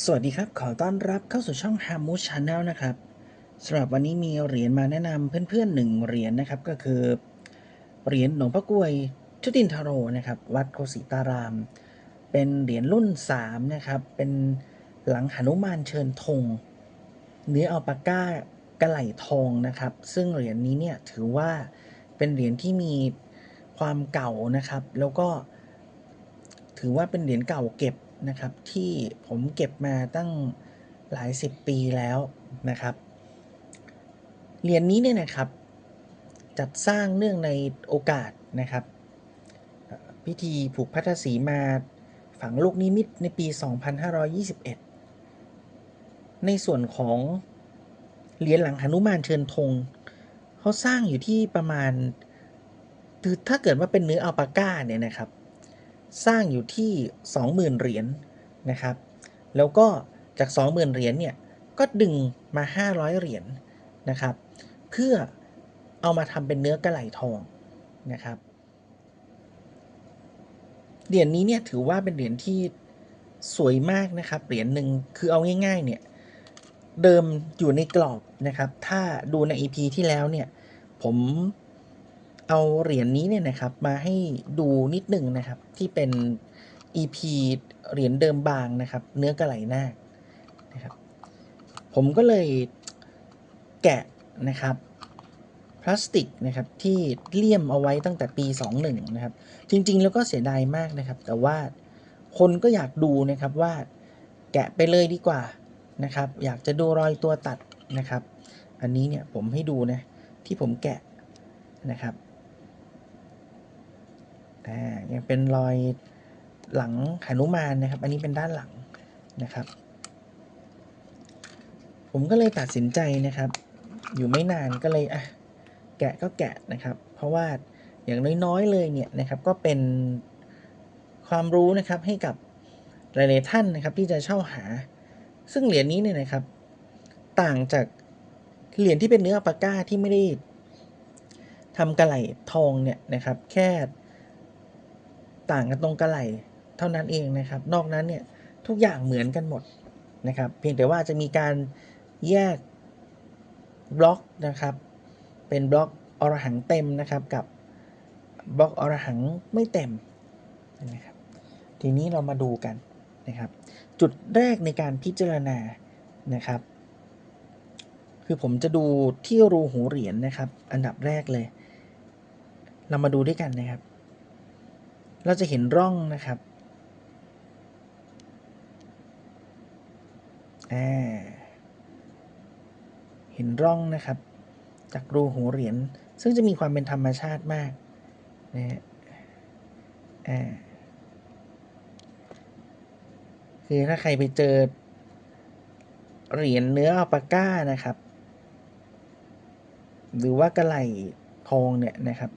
สวัสดีครับ ขอต้อนรับเข้าสู่ช่อง h a m u Channel นะครับสำหรับวันนี้มีเหรียญมาแนะนำเพื่อนๆหนึ่งเหรียญนะครับ ก็คือเหรียญหลวงพ่อกลวยชุตินทโรนะครับ วัดโคสิตาราม เป็นเหรียญรุ่น 3 นะครับ เป็นหลังหนุมานเชิญธงเนื้ออัลปาก้ากระไหลทองนะครับ ซึ่งเหรียญนี้เนี่ยถือว่าเป็นเหรียญที่มีความเก่านะครับ แล้วก็ถือว่าเป็นเหรียญเก่าเก็บ นะครับที่ผมเก็บมาตั้งหลายสิบปีแล้วนะครับเหรียญนี้เนี่ยนะครับ จัดสร้างเนื่องในโอกาสนะครับ พิธีผูกพัทธสีมาฝังลูกนิมิตในปี 2521 ในส่วนของเหรียญหลังหนุมานเชิญธงเขาสร้างอยู่ที่ประมาณคือถ้าเกิดว่าเป็นเนื้ออัลปาก้าเนี่ยนะครับ สร้างอยู่ที่ 20,000 เหรียญนะครับ แล้วก็จาก 20,000 เหรียญเนี่ยก็ดึงมา 500 เหรียญนะครับ เพื่อเอามาทำเป็นเนื้อกระไหลทองนะครับเหรียญนี้เนี่ยถือว่าเป็นเหรียญที่สวยมากนะครับ เหรียญหนึ่งคือเอาง่าย ๆ เนี่ยเดิมอยู่ในกรอบนะครับ ถ้าดูใน EP ที่แล้วเนี่ยผม เอาเหรียญนี้เนี่ยนะครับมาให้ดูนิดหนึ่งนะครับ ที่เป็น EP เหรียญเดิมบางนะครับ เนื้อกระไหลนานะครับ ผมก็เลยแกะนะครับพลาสติกนะครับที่เลี่ยมเอาไว้ตั้งแต่ปี 21 นะครับ จริงๆ แล้วก็เสียดายมากนะครับ แต่ว่าคนก็อยากดูนะครับว่าแกะไปเลยดีกว่านะครับ อยากจะดูรอยตัวตัดนะครับ อันนี้เนี่ยผมให้ดูนะที่ผมแกะนะครับ อ่ายังเป็นรอยหลังหนุมานนะครับ อันนี้เป็นด้านหลังนะครับ ผมก็เลยตัดสินใจนะครับ อยู่ไม่นานก็เลยอะแกะก็แกะนะครับ เพราะว่าอย่างน้อยๆเลยเนี่ยนะครับก็เป็นความรู้นะครับให้กับหลายๆท่านนะครับที่จะเช่าหา ซึ่งเหรียญนี้เนี่ยนะครับ ต่างจากเหรียญที่เป็นเนื้ออัลปาก้าที่ไม่ได้ทำกระไหลทองเนี่ยนะครับ แค่ ต่างกันตรงกระไหลเท่านั้นเองนะครับ นอกนั้นเนี่ยทุกอย่างเหมือนกันหมดนะครับ เพียงแต่ว่าจะมีการแยกบล็อกนะครับ เป็นบล็อกอรหังเต็มนะครับกับบล็อกอรหังไม่เต็มนะครับทีนี้เรามาดูกันนะครับ จุดแรกในการพิจารณานะครับ คือผมจะดูที่รูหูเหรียญนะครับ อันดับแรกเลย เรามาดูด้วยกันนะครับ เราจะเห็นร่องนะครับเห็นร่องนะครับ จากรูหูเหรียญซึ่งจะมีความเป็นธรรมชาติมากนะฮะคือถ้าใครไปเจอ เหรียญเนื้ออัลปาก้านะครับ หรือว่ากระไหลทองเนี่ยนะครับ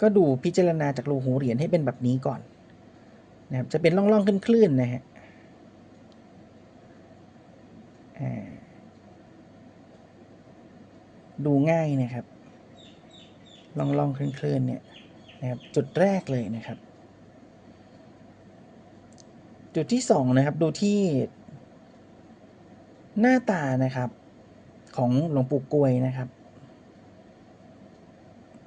ก็ดูพิจารณาจากรูหูเหรียญให้เป็นแบบนี้ก่อนนะครับจะเป็นร่องๆคลื่นๆนะฮะดูง่ายนะครับล่องๆคลื่นๆเนี่ยนะครับจุดแรกเลยนะครับ จุดที่สองนะครับดูที่หน้าตานะครับ ของหลวงปู่กวยนะครับ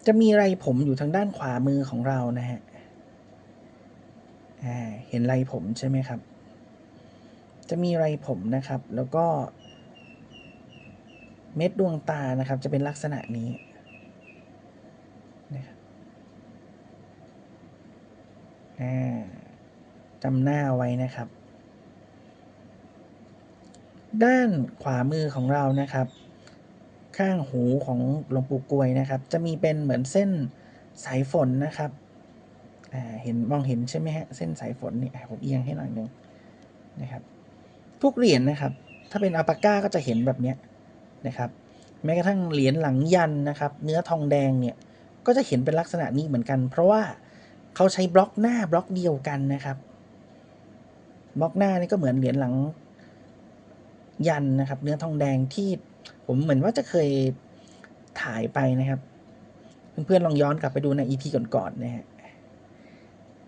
จะมีไรผมอยู่ทางด้านขวามือของเรานะฮะเห็นไรผมใช่ไหมครับ จะมีไรผมนะครับ แล้วก็เม็ดดวงตานะครับ จะเป็นลักษณะนี้นะครับจำหน้าไว้นะครับ ด้านขวามือของเรานะครับ ข้างหูของหลวงปู่กวยนะครับ จะมีเป็นเหมือนเส้นสายฝนนะครับเห็นมองเห็นใช่ไหมฮะเส้นสายฝนนี่ผมเอียงให้หน่อยหนึงนะครับทุกเหรียญนะครับ ถ้าเป็นอัลปาก้าก็จะเห็นแบบเนี้ยนะครับ แม้กระทั่งเหรียญหลังยันนะครับ เนื้อทองแดงเนี่ยก็จะเห็นเป็นลักษณะนี้เหมือนกัน เพราะว่าเขาใช้บล็อกหน้าบล็อกเดียวกันนะครับ บล็อกหน้านี่ก็เหมือนเหรียญหลังยันนะครับ เนื้อทองแดงที่ ผมเหมือนว่าจะเคยถ่ายไปนะครับ เพื่อนๆลองย้อนกลับไปดูในอีพีก่อนๆนะฮะ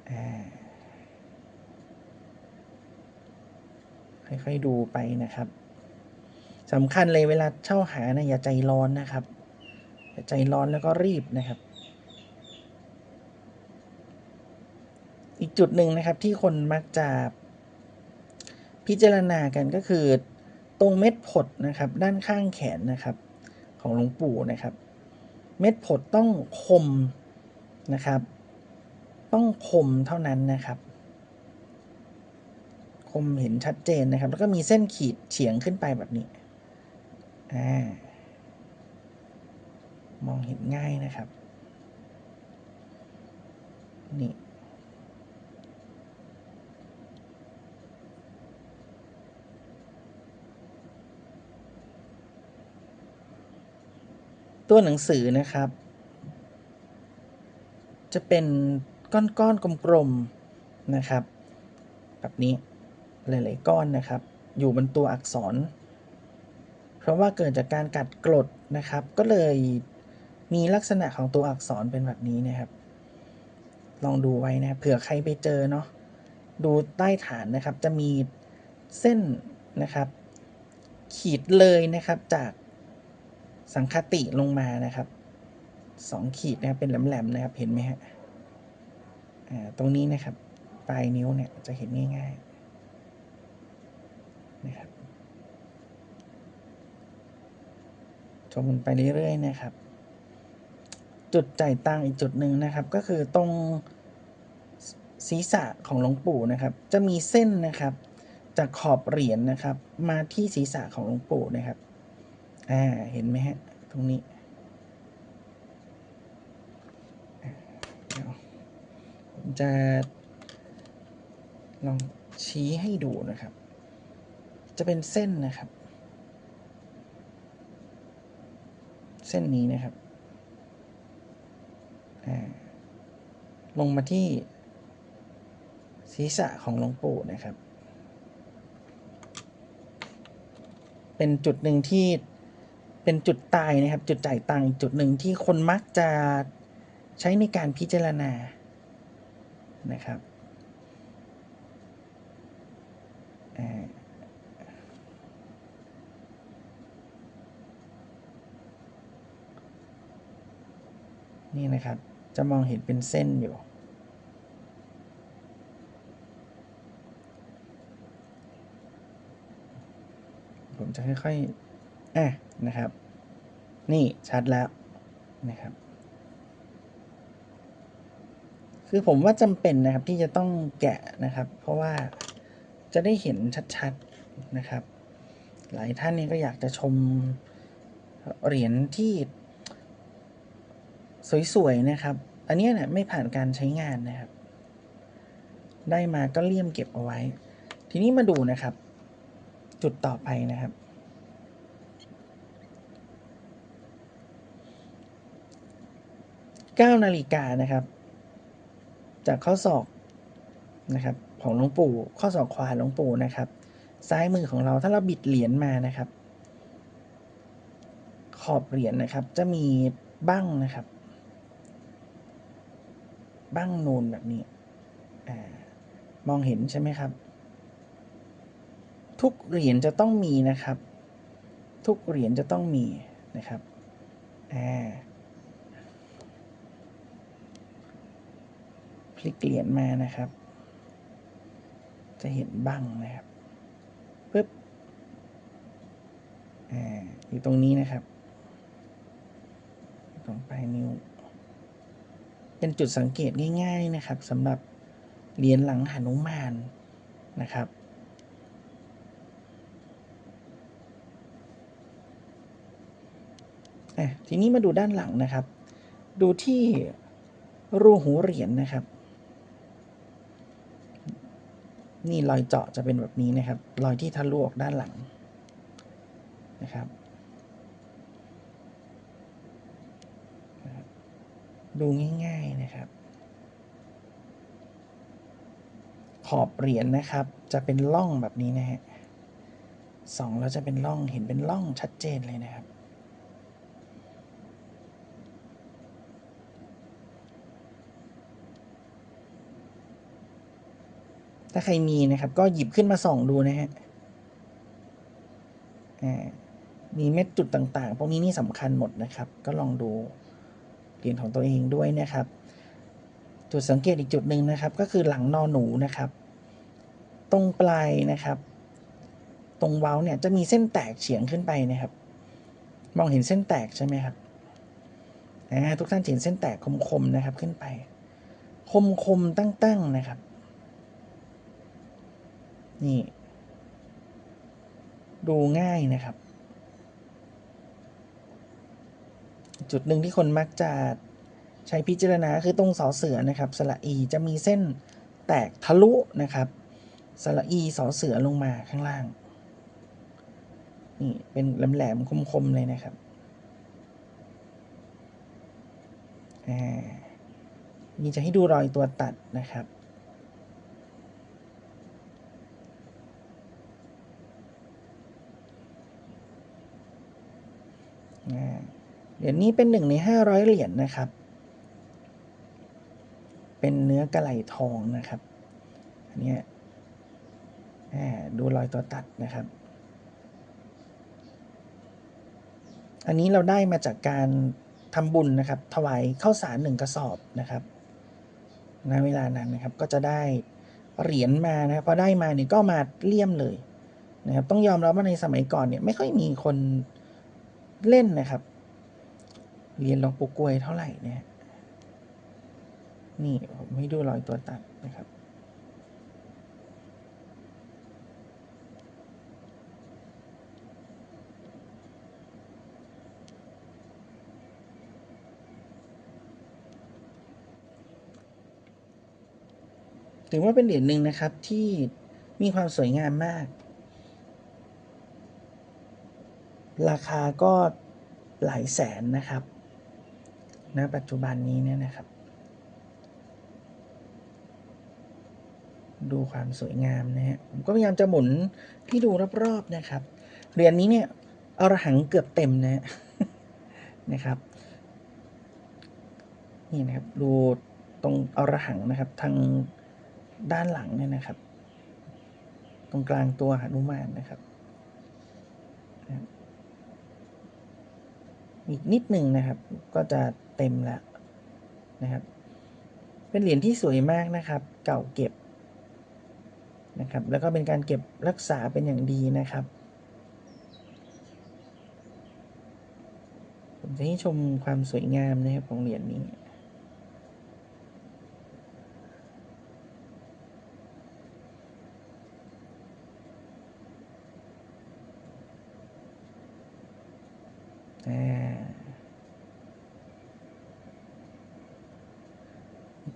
อ่าค่อยๆดูไปนะครับสำคัญเลยเวลาเช่าหานะอย่าใจร้อนนะครับอย่าใจร้อนแล้วก็รีบนะครับ อีกจุดหนึ่งนะครับที่คนมักจะพิจารณากันก็คือ ตรงเม็ดผดนะครับ ด้านข้างแขนนะครับ ของหลวงปู่นะครับ เม็ดผดต้องคมนะครับ ต้องคมเท่านั้นนะครับ คมเห็นชัดเจนนะครับ แล้วก็มีเส้นขีดเฉียงขึ้นไปแบบนี้อ่ามองเห็นง่ายนะครับ นี่ ตัวหนังสือนะครับ จะเป็นก้อนๆกลมๆนะครับ แบบนี้หลายๆก้อนนะครับ อยู่บนตัวอักษร เพราะว่าเกิดจากการกัดกรดนะครับ ก็เลยมีลักษณะของตัวอักษรเป็นแบบนี้นะครับ ลองดูไว้นะเผื่อใครไปเจอเนาะดูใต้ฐานนะครับจะมีเส้นนะครับ ขีดเลยนะครับจาก สังคติลงมานะครับสองขีดนะครับเป็นแหลมๆนะครับ เห็นไหมฮะตรงนี้นะครับ ปลายนิ้วเนี่ยจะเห็นง่ายๆนะครับชมไปเรื่อยๆนะครับ จุดจ่ายตังอีกจุดหนึ่งนะครับ ก็คือตรงศีรษะของหลวงปู่นะครับ จะมีเส้นนะครับ จากขอบเหรียญนะครับ มาที่ศีรษะของหลวงปู่นะครับ อ่า เห็นไหมฮะ ตรงนี้ผมจะ ลองชี้ให้ดูนะครับ จะเป็นเส้นนะครับ เส้นนี้นะครับลงมาที่ศีรษะของหลวงปู่นะครับ เป็นจุดหนึ่งที่ เป็นจุดตายนะครับ จุดจ่ายตังค์จุดหนึ่งที่คนมักจะใช้ในการพิจารณานะครับนี่นะครับ จะมองเห็นเป็นเส้นอยู่ ผมจะค่อยๆ อะนะครับ นี่ชัดแล้วนะครับ คือผมว่าจำเป็นนะครับที่จะต้องแกะนะครับ เพราะว่าจะได้เห็นชัดๆนะครับ หลายท่านเนี่ยก็อยากจะชมเหรียญที่ สวยๆนะครับ อันนี้เนี่ยไม่ผ่านการใช้งานนะครับ ได้มาก็เลี่ยมเก็บเอาไว้ ทีนี้มาดูนะครับ จุดต่อไปนะครับ 9นาฬิกานะครับ จากข้อศอกนะครับของหลวงปู่ ข้อศอกขวาหลวงปู่นะครับ ซ้ายมือของเราถ้าเราบิดเหรียญมานะครับ ขอบเหรียญนะครับ จะมีบั้งนะครับ บั้งนูนแบบนี้อมองเห็นใช่ไหมครับ ทุกเหรียญจะต้องมีนะครับ ทุกเหรียญจะต้องมีนะครับอ่า ลิกเหรียญมานะครับ จะเห็นบ้งนะครับปึ๊บอ่าอยู่ตรงนี้นะครับตรงปลายนิ้ว เป็นจุดสังเกตง่าย ๆนะครับสำหรับเหรียญหลังหนุมานนะครับทีนี้มาดูด้านหลังนะครับ ดูที่รูหูเหรียญนะครับ นี่รอยเจาะจะเป็นแบบนี้นะครับ รอยที่ทะลุออกด้านหลังนะครับ ดูง่ายๆนะครับ ขอบเหรียญนะครับ จะเป็นร่องแบบนี้นะฮะสองแล้วจะเป็นร่องเห็นเป็นร่องชัดเจนเลยนะครับ ถ้าใครมีนะครับ ก็หยิบขึ้นมาส่องดูนะฮะมีเม็ดจุดต่างๆ พวกนี้นี่สำคัญหมดนะครับ ก็ลองดูเหรียญของตัวเองด้วยนะครับ จุดสังเกตอีกจุดหนึ่งนะครับ ก็คือหลังนอหนูนะครับ ตรงปลายนะครับ ตรงเว้าเนี่ยจะมีเส้นแตกเฉียงขึ้นไปนะครับ มองเห็นเส้นแตกใช่ไหมครับทุกท่านเห็นเส้นแตกคมๆนะครับขึ้นไป คมๆตั้งๆนะครับ นี่ ดูง่ายนะครับ จุดหนึ่งที่คนมักจะใช้พิจารณาคือตรงสอเสือนะครับ สระอีจะมีเส้นแตกทะลุนะครับ สระอีสอเสือลงมาข้างล่าง นี่เป็นแหลมๆคมๆเลยนะครับนี่จะให้ดูรอยตัวตัดนะครับ เหรียญนี้เป็นหนึ่งในห้าร้อยเหรียญนะครับ เป็นเนื้อกระไหลทองนะครับ อันนี้ดูรอยตัวตัดนะครับ อันนี้เราได้มาจากการทำบุญนะครับ ถวายข้าวสารหนึ่งกระสอบนะครับณเวลานั้นนะครับ ก็จะได้เหรียญมานะครับพอได้มาเนี่ยก็มาเลี่ยมเลยนะครับ ต้องยอมรับว่าในสมัยก่อนเนี่ยไม่ค่อยมีคน เล่นนะครับ เรียนลวงปูกล้วยเท่าไหร่เนี่ย นี่ผมให้ดูรอยตัวตัดนะครับ ถือว่าเป็นเหรียญหนึ่งนะครับที่มีความสวยงามมาก ราคาก็หลายแสนนะครับณปัจจุบันนี้เนี่ยนะครับ ดูความสวยงามนะฮะผมก็พยายามจะหมุนที่ดูรอบๆนะครับเหรียญนี้เนี่ยอรหังเกือบเต็มนะฮะนะครับ นี่นะครับ ดูตรงอรหังนะครับ ทางด้านหลังเนี่ยนะครับ ตรงกลางตัวหนุมานนะครับ อีกนิดหนึ่งนะครับ ก็จะเต็มแล้วนะครับ เป็นเหรียญที่สวยมากนะครับ เก่าเก็บนะครับ แล้วก็เป็นการเก็บรักษาเป็นอย่างดีนะครับผมจะให้ชมความสวยงามนะครับของเหรียญนี้ อ่าอีก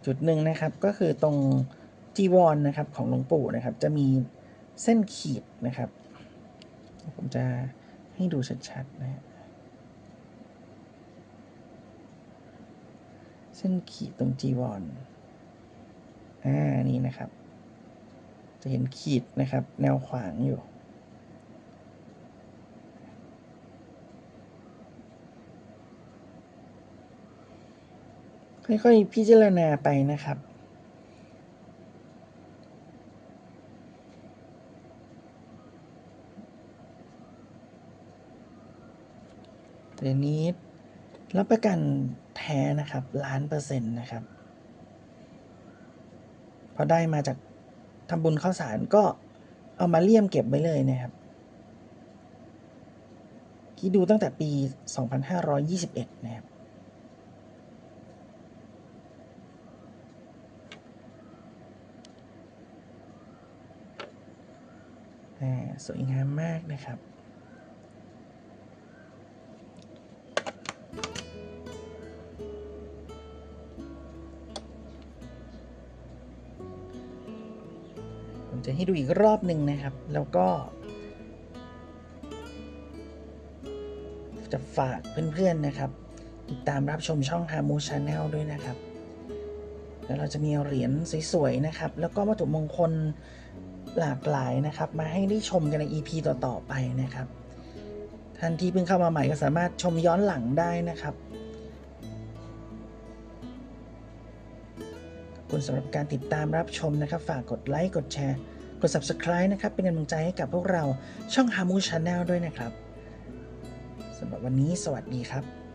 จุดหนึ่งนะครับก็คือตรงจีวรนนะครับของหลวงปู่นะครับ จะมีเส้นขีดนะครับ ผมจะให้ดูชัดๆนะฮะเส้นขีดตรงจีวรอ่านี่นะครับ จะเห็นขีดนะครับ แนวขวางอยู่ ค่อยๆ พิจารณาไปนะครับเดี๋ยวนี้รับประกันแท้นะครับล้านเปอร์เซ็นต์นะครับพอได้มาจากทำบุญข้าวสารก็เอามาเลี่ยมเก็บไว้เลยนะครับคิดดูตั้งแต่ปี 2521 นะครับ สวยงามมากนะครับผมจะให้ดูอีกรอบหนึ่งนะครับ แล้วก็ จะฝากเพื่อนๆนะครับ ติดตามรับชมช่อง h a r m o Channel ด้วยนะครับ แล้วเราจะมีเหรียญสวยๆนะครับ แล้วก็วัตถุมงคล หลากหลายนะครับ มาให้ได้ชมกันใน EP ต่อๆไปนะครับ ท่านที่เพิ่งเข้ามาใหม่ก็สามารถชมย้อนหลังได้นะครับขอบคุณสำหรับการติดตามรับชมนะครับ ฝากกดไลค์กดแชร์ กด subscribe นะครับ เป็นกำลังใจให้กับพวกเราช่อง Hamu Channel ด้วยนะครับสำหรับวันนี้สวัสดีครับ